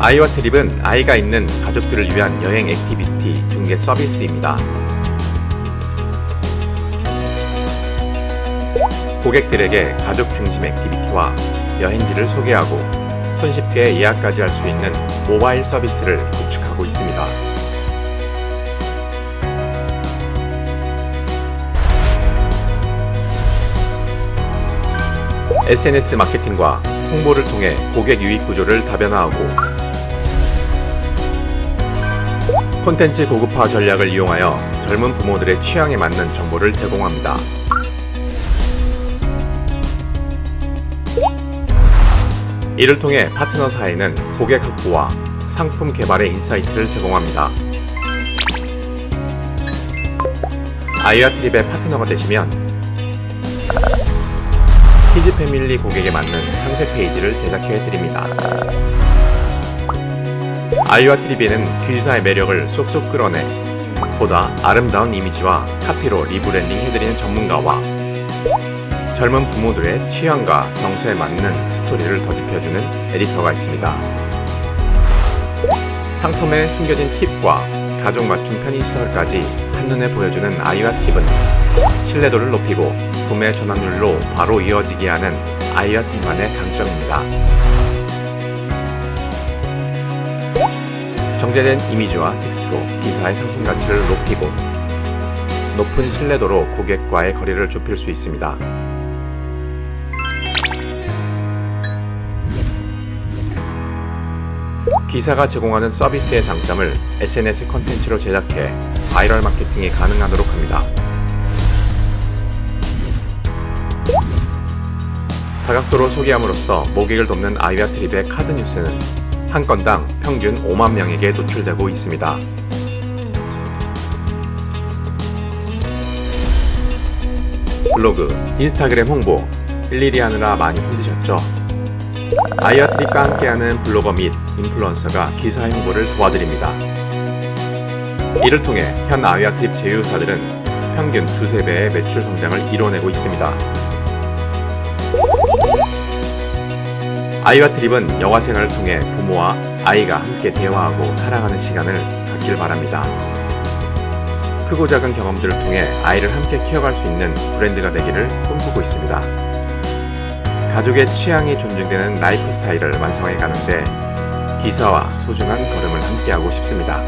아이와 트립은 아이가 있는 가족들을 위한 여행 액티비티 중개 서비스입니다. 고객들에게 가족 중심 액티비티와 여행지를 소개하고 손쉽게 예약까지 할 수 있는 모바일 서비스를 구축하고 있습니다. SNS 마케팅과 홍보를 통해 고객 유입 구조를 다변화하고 콘텐츠 고급화 전략을 이용하여 젊은 부모들의 취향에 맞는 정보를 제공합니다. 이를 통해 파트너사에는 고객 확보와 상품 개발의 인사이트를 제공합니다. 아이와 트립의 파트너가 되시면 키즈 패밀리 고객에 맞는 상세 페이지를 제작해 드립니다. 아이와 트립에는 귀사의 매력을 쏙쏙 끌어내 보다 아름다운 이미지와 카피로 리브랜딩 해드리는 전문가와 젊은 부모들의 취향과 정서에 맞는 스토리를 덧입혀주는 에디터가 있습니다. 상품의 숨겨진 팁과 가족 맞춤 편의시설까지 한눈에 보여주는 아이와 팁은 신뢰도를 높이고 구매 전환율로 바로 이어지게 하는 아이와 팁만의 강점입니다. 정제된 이미지와 텍스트로 기사의 상품 가치를 높이고 높은 신뢰도로 고객과의 거리를 좁힐 수 있습니다. 기사가 제공하는 서비스의 장점을 SNS 컨텐츠로 제작해 바이럴 마케팅이 가능하도록 합니다. 다각도로 소개함으로써 모객을 돕는 아이와 트립의 카드 뉴스는 한 건당 평균 5만 명에게 노출되고 있습니다. 블로그, 인스타그램 홍보 일일이 하느라 많이 힘드셨죠? 아이와 트립과 함께하는 블로거 및 인플루언서가 기사 홍보를 도와드립니다. 이를 통해 현 아이와 트립 제휴사들은 평균 두세 배의 매출 성장을 이뤄내고 있습니다. 아이와 트립은 영화 생활을 통해 부모와 아이가 함께 대화하고 사랑하는 시간을 갖길 바랍니다. 크고 작은 경험들을 통해 아이를 함께 키워갈 수 있는 브랜드가 되기를 꿈꾸고 있습니다. 가족의 취향이 존중되는 라이프 스타일을 완성해 가는데 기사와 소중한 걸음을 함께하고 싶습니다.